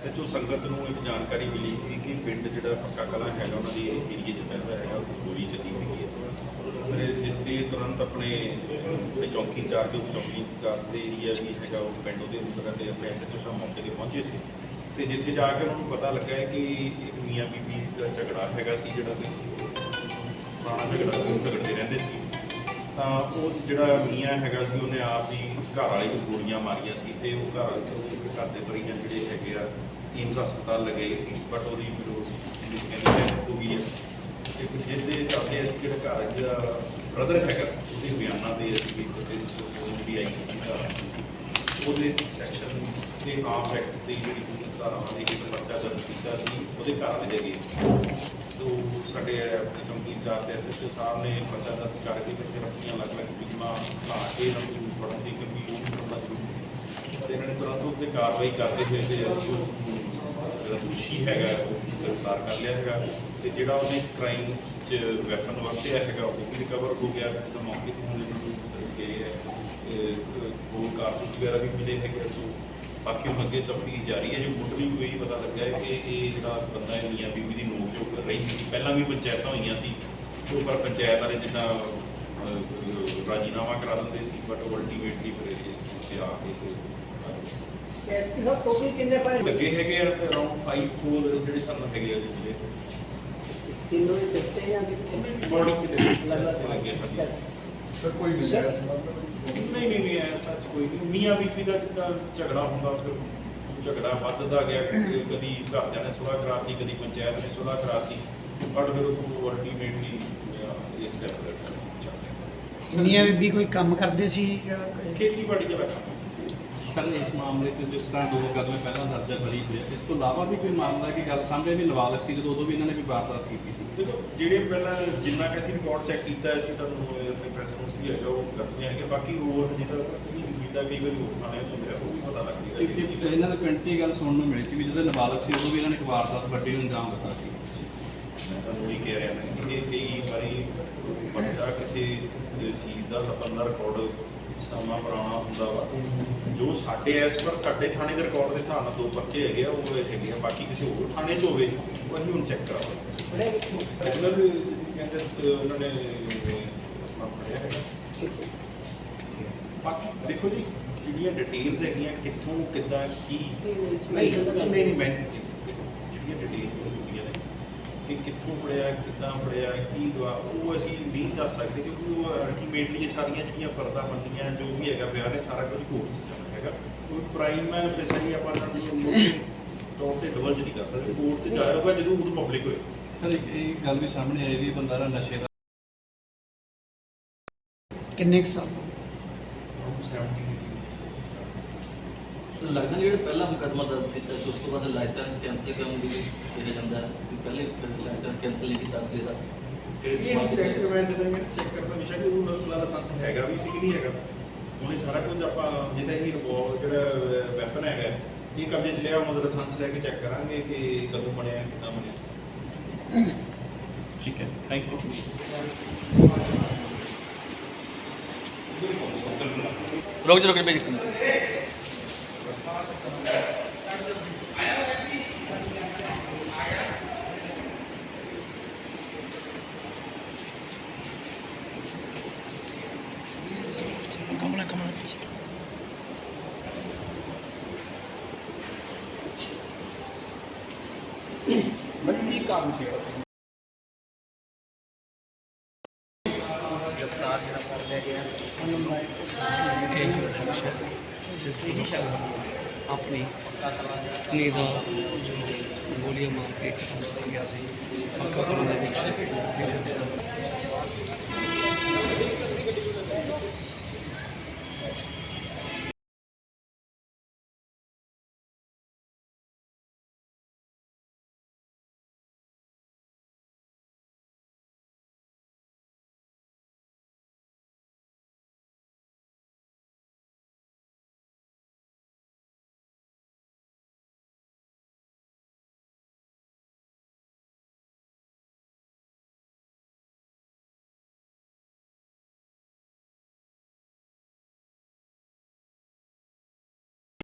SHO ਸੰਗਤ ਨੂੰ ਇੱਕ ਜਾਣਕਾਰੀ ਮਿਲੀ ਸੀ ਕਿ ਪਿੰਡ ਜਿਹੜਾ ਪੱਕਾ ਕਲਾ ਹੈਗਾ, ਉਹਨਾਂ ਦੀ ਏਰੀਏ 'ਚ ਪੈਂਦਾ ਹੈਗਾ ਉਹ ਗੋਲੀ ਚੱਲੀ ਹੈਗੀ ਹੈ। ਮੇਰੇ ਜਿਸ ਤੇ ਤੁਰੰਤ ਆਪਣੇ ਜਿਹੜੇ ਚੌਕੀ ਇੰਚਾਰਜ ਉਹ ਚੌਕੀ ਇੰਚਾਰਜ ਦੇ ਏਰੀਆ ਵੀ ਹੈਗਾ, ਉਹ ਪਿੰਡ ਉਹਦੇ ਅੰਦਰ ਤੇ ਆਪਣੇ ਐਸਐਚਓ ਸਾਹਿਬ ਮੌਕੇ ਤੇ ਪਹੁੰਚੇ ਸੀ। ਤੇ ਜਿੱਥੇ ਜਾ ਕੇ ਉਹਨਾਂ ਨੂੰ ਪਤਾ ਲੱਗਾ ਹੈ ਕਿ ਇੱਕ ਮੀਆਂ ਬੀਬੀ ਦਾ ਝਗੜਾ ਹੈਗਾ ਸੀ, ਜਿਹੜਾ ਕਿ ਪੁਰਾਣਾ ਝਗੜਾ ਸੀ ਝਗੜਦੇ ਰਹਿੰਦੇ ਸੀ। ਤਾਂ ਉਹ ਜਿਹੜਾ ਮੀਆਂ ਹੈਗਾ ਸੀ, ਉਹਨੇ ਆਪ ਦੀ ਘਰ ਵਾਲੇ ਨੂੰ ਗੋਲੀਆਂ ਮਾਰੀਆਂ ਸੀ ਤੇ ਉਹ ਘਰ ਉਹਦੇ ਘਰ ਦੇ ਪਰਿਜਨ ਜਿਹੜੇ ਹੈਗੇ ਆ ਏਮਸ ਹਸਪਤਾਲ ਲਗਾਏ ਸੀ ਬਟ ਉਹਦੀ ਫਿਰ ਉਹ ਕਹਿੰਦੇ ਹੈ ਉਹ ਵੀ ਹੈ। ਤੇ ਜਿਸ ਦੇ ਚੱਲਦੇ ਅਸੀਂ ਜਿਹੜਾ ਘਰ ਜਿਹੜਾ ਬ੍ਰਦਰ ਹੈਗਾ, ਉਹਦੇ ਬਿਆਨਾਂ ਦੇ ਅਸੀਂ ਵੀ ਤੇ ਸੋਚ ਵੀ ਆਈ ਸੀ ਤਾਂ ਉਹਦੇ ਸੈਕਸ਼ਨ ਦੇ ਆਮ ਐਕਟ ਦੀ ਜਿਹੜੀ ਧਾਰਾਵਾਂ ਦੇ ਇੱਕ ਪਰਚਾ ਦਰਜ ਕੀਤਾ ਸੀ, ਉਹਦੇ ਘਰ ਦੇ ਗਏ ਤੋ ਸਾਡੇ ਆਪਣੇ ਚੌਂਕੀ ਇੰਚਾਰਜ ਐਸਐਚਓ ਸਾਹਿਬ ਨੇ ਪਰਚਾ ਦਰਜ ਕਰਕੇ ਤੇ ਫਿਰ ਆਪਣੀਆਂ ਅਲੱਗ-ਅਲੱਗ ਟੀਮਾਂ ਲਾ ਕੇ ਇਹਨਾਂ ਨੂੰ ਫੜਨ ਦੀ ਕਿਉਂਕਿ ਉਹ ਵੀ ਜ਼ਰੂਰੀ ਸੀ। ਤੇ ਇਹਨਾਂ ਨੇ ਤੁਰੰਤ ਉੱਤੇ ਕਾਰਵਾਈ ਕਰਦੇ ਹੋਏ ਤੇ ਅਸੀਂ ਉਸ ਜਿਹੜਾ ਦੋਸ਼ੀ ਹੈਗਾ ਉਹ ਗ੍ਰਿਫਤਾਰ ਕਰ ਲਿਆ ਹੈਗਾ ਤੇ ਜਿਹੜਾ ਉਹਨੇ ਕ੍ਰਾਈਮ 'ਚ ਵੈਪਨ ਵਰਤਿਆ ਹੈਗਾ, ਉਹ ਵੀ ਰਿਕਵਰ ਹੋ ਗਿਆ। ਤੇ ਮੌਕੇ ਤੇ ਹੁਣ ਨੂੰ ਗਏ ਹੈ। ਕੋਲ ਕਾਰਤੂਸ ਵਗੈਰਾ ਵੀ ਮਿਲੇ ਹੈਗੇ ਸੋ ਬਾਕੀ ਹੁਣ ਅੱਗੇ ਤਫਤੀਸ਼ ਜਾਰੀ ਹੈ ਜੋ ਮੁੱਢਲੀ ਕੋਈ ਪਤਾ ਲੱਗਾ ਹੈ ਕਿ ਇਹ ਜਿਹੜਾ ਬੰਦਾ ਹੈ ਮੀਆਂ ਬੀਬੀ ਦੀ ਨੋਕ ਝੋਕ ਕਰ ਰਹੀ ਸੀ ਪਹਿਲਾਂ ਵੀ ਪੰਚਾਇਤਾਂ ਹੋਈਆਂ ਸੀ ਉਹ ਪਰ ਪੰਚਾਇਤ ਵਾਲੇ ਜਿੱਦਾਂ ਰਾਜੀਨਾਮਾ ਕਰਾ ਦਿੰਦੇ ਸੀ ਬਟ ਅਲਟੀਮੇਟਲੀ ਫਿਰ ਇਸ ਚੀਜ਼ ਤੇ ਆ ਕੇ ਤੇ ਐਸਪੀ ਸਾਹਿਬ ਟੋਟਲ ਕਿੰਨੇ ਫਾਇਰ ਲੱਗੇ ਹੈਗੇ ਆ ਅਰਾਊਂਡ 5 ਕੋਲ ਜਿਹੜੇ ਸਾਨੂੰ ਹੈਗੇ ਆ ਜਿਹੜੇ ਤਿੰਨੋਂ ਹੀ ਸਿੱਟੇ ਜਾਂ ਕਿੱਥੇ ਬੋਡੀ ਤੇ ਲੱਗ ਸਰ ਕੋਈ ਨਹੀਂ Sir- ਨਹੀਂ ਨਹੀਂ ਨਹੀਂ ਐ ਸੱਚ ਕੋਈ ਨਹੀਂ। ਮੀਆਂ ਬੀਬੀ ਦਾ ਜਿੱਦਾਂ ਝਗੜਾ ਹੁੰਦਾ ਫਿਰ ਝਗੜਾ ਵੱਧਦਾ ਗਿਆ ਕਦੀ ਕਦੀ ਘਰਦਿਆਂ ਨੇ ਸੁਲਾਹ ਕਰਾਤੀ ਕਦੀ ਪੰਚਾਇਤ ਨੇ ਸੁਲਾਹ ਕਰਾਤੀ ਬਟ ਫਿਰ ਉਹ ਅਲਟੀਮੇਟਲੀ ਇਸ ਸਟੈਪ ਤੇ ਚੱਲ ਮੀਆਂ ਬੀਬੀ ਕੋਈ ਕੰਮ ਕਰਦੇ ਸੀ ਜਾਂ ਖੇਤੀਬਾੜੀ ਦਾ ਕੰਮ। ਸਰ ਇਸ ਮਾਮਲੇ 'ਚ ਜਿਸ ਤਰ੍ਹਾਂ ਦੋ ਕਦਮ ਪਹਿਲਾਂ ਦਰਜਾ ਬਰੀ ਹੋਈ ਹੈ ਇਸ ਤੋਂ ਇਲਾਵਾ ਵੀ ਕੋਈ ਮਾਮਲਾ ਕਿ ਗੱਲ ਸਾਹਮਣੇ ਵੀ ਨਾਬਾਲਗ ਸੀ ਜਦੋਂ ਉਦੋਂ ਵੀ ਇਹਨਾਂ ਨੇ ਵੀ ਵਾਰਦਾਤ ਕੀਤੀ ਸੀ ਦੇਖੋ ਜਿਹੜੇ ਪਹਿਲਾਂ ਜਿੰਨਾ ਕਿ ਅਸੀਂ ਰਿਕਾਰਡ ਚੈੱਕ ਕੀਤਾ ਅਸੀਂ ਤੁਹਾਨੂੰ ਆਪਣੇ ਪ੍ਰੈਸ ਨੋਟਸ ਵੀ ਹੈਗਾ ਉਹ ਕਰਦੇ ਹੈਗੇ ਬਾਕੀ ਹੋਰ ਜਿਹੜਾ ਕੁਝ ਕੀਤਾ ਕਈ ਵਾਰੀ ਹੋਰ ਥਾਣੇ ਹੁੰਦਾ ਉਹ ਵੀ ਪਤਾ ਲੱਗ ਜਾਏਗਾ। ਇਹਨਾਂ ਦੇ ਪਿੰਡ 'ਚ ਇਹ ਗੱਲ ਸੁਣਨ ਨੂੰ ਮਿਲੀ ਸੀ ਵੀ ਜਦੋਂ ਨਾਬਾਲਗ ਸੀ ਉਦੋਂ ਵੀ ਇਹਨਾਂ ਨੇ ਇੱਕ ਵਾਰਦਾਤ ਵੱਡੀ ਨੂੰ ਅੰਜਾਮ ਦਿੱਤਾ ਸੀ ਮੈਂ ਤੁਹਾਨੂੰ ਇਹ ਕਹਿ ਰਿਹਾ ਨਾ ਕਿ ਇਹ ਕਈ ਵਾਰੀ ਬੱਚਾ ਕਿਸੇ ਚੀਜ਼ ਦਾ ਦਾ ਰਿਕਾਰਡ ਸਮਾਂ ਪੁਰਾਣਾ ਹੁੰਦਾ ਵਾ। ਜੋ ਸਾਡੇ ਐਸ ਪਰ ਸਾਡੇ ਥਾਣੇ ਦੇ ਰਿਕਾਰਡ ਦੇ ਹਿਸਾਬ ਨਾਲ ਦੋ ਪਰਚੇ ਹੈਗੇ ਆ ਉਹ ਹੈਗੇ ਆ। ਬਾਕੀ ਕਿਸੇ ਹੋਰ ਥਾਣੇ 'ਚ ਹੋਵੇ ਉਹ ਅਸੀਂ ਹੁਣ ਚੈੱਕ ਕਰਾਵਾਂਗੇ। ਰੈਗੂਲਰ ਕਹਿੰਦੇ ਉਹਨਾਂ ਨੇ ਆਪਣਾ ਫੜਿਆ ਹੈਗਾ। ਬਾਕੀ ਦੇਖੋ ਜੀ ਜਿਹੜੀਆਂ ਡਿਟੇਲਸ ਹੈਗੀਆਂ ਕਿੱਥੋਂ ਕਿੱਦਾਂ ਕੀ? ਨਹੀਂ ਨਹੀਂ ਨਹੀਂ ਮੈਂ ਜਿਹੜੀਆਂ ਡਿਟੇਲਸ ਹੁੰਦੀਆਂ ਕਿ ਕਿੱਥੋਂ ਪੜਿਆ ਕਿੱਦਾਂ ਪੜਿਆ ਕੀ ਦਵਾ ਉਹ ਅਸੀਂ ਨਹੀਂ ਦੱਸ ਸਕਦੇ ਕਿਉਂਕਿ ਉਹ ਅਲਟੀਮੇਟਲੀ ਸਾਰੀਆਂ ਜਿਹੜੀਆਂ ਫਰਦਾ ਮੰਨੀਆਂ ਜੋ ਵੀ ਹੈਗਾ ਬਿਆਨ ਹੈ ਸਾਰਾ ਕੁਝ ਕੋਰਟ 'ਚ ਜਾਣਾ ਹੈਗਾ। ਕੋਈ ਪ੍ਰਾਈਮ ਮੈਂ ਸਹੀ ਆਪਾਂ ਇਹਨਾਂ ਨੂੰ ਮੋਟੇ ਤੌਰ ਤੇ ਡਬਲ ਚ ਨਹੀਂ ਕਰ ਸਕਦੇ। ਕੋਰਟ 'ਚ ਜਾਏਗਾ ਜਦੋਂ ਉਹ ਪਬਲਿਕ ਹੋਏ। ਸਰ ਇਹ ਗੱਲ ਵੀ ਸਾਹਮਣੇ ਆਈ ਵੀ ਬੰਦਾ ਦਾ ਨਸ਼ੇ ਦਾ ਕਿੰਨੇ ਕੁ ਸਾਲ? ਤਾਂ ਲੱਗਦਾ ਜਿਹੜਾ ਪਹਿਲਾ ਮੁਕੱਦਮਾ ਦਰਜ ਕੀਤਾ ਸੀ ਉਸ ਤੋਂ ਬਾਅਦ ਲਾਇਸੈਂਸ ਕੈਂਸਲ ਕਰਨ ਦੀ ਕਿਹਾ ਜਾਂਦਾ ਹੈ ਕਿ ਪਹਿਲੇ ਲਾਇਸੈਂਸ ਕੈਂਸਲ ਨਹੀਂ ਕੀਤਾ ਸੀ ਇਹਦਾ। ਫਿਰ ਇਸ ਤੋਂ ਇਹ ਬਾਅਦ ਚੈੱਕ ਕਰਵਾਇਆ ਜਦੋਂ ਮੈਂ ਚੈੱਕ ਕਰਦਾ ਵਿਸ਼ਾ ਕਿ ਉਹ ਅਸਲਾ ਲਾਇਸੈਂਸ ਹੈਗਾ ਵੀ ਸੀ ਕਿ ਨਹੀਂ ਹੈਗਾ। ਉਹਨੇ ਸਾਰਾ ਕੁਝ ਆਪਾਂ ਜਿਹਦਾ ਹੀ ਰਿਵੋਲਵਰ ਜਿਹੜਾ ਵੈਪਨ ਹੈਗਾ ਇਹ ਕਬਜ਼ੇ 'ਚ ਲਿਆ ਉਹਦਾ ਲਾਇਸੈਂਸ ਲੈ ਕੇ ਚੈੱਕ ਕਰਾਂਗੇ ਕਿ ਕਦੋਂ ਬਣਿਆ ਕਿੱਦਾਂ ਬਣਿਆ। ਠੀਕ ਹੈ ਥੈਂਕ ਯੂ ਰੁਕ ਜਾ ਰੁਕ ਜਾ Come on, come on. मंडी का विषय गिरफ्तार जैसे ही ਆਪਣੀ ਪਤਨੀ ਦਾ ਜੋ ਗੋਲੀਆਂ ਮਾਰ ਕੇ ਗਿਆ ਸੀ। ਪੱਕਾ ਕਰਨ ਦਾ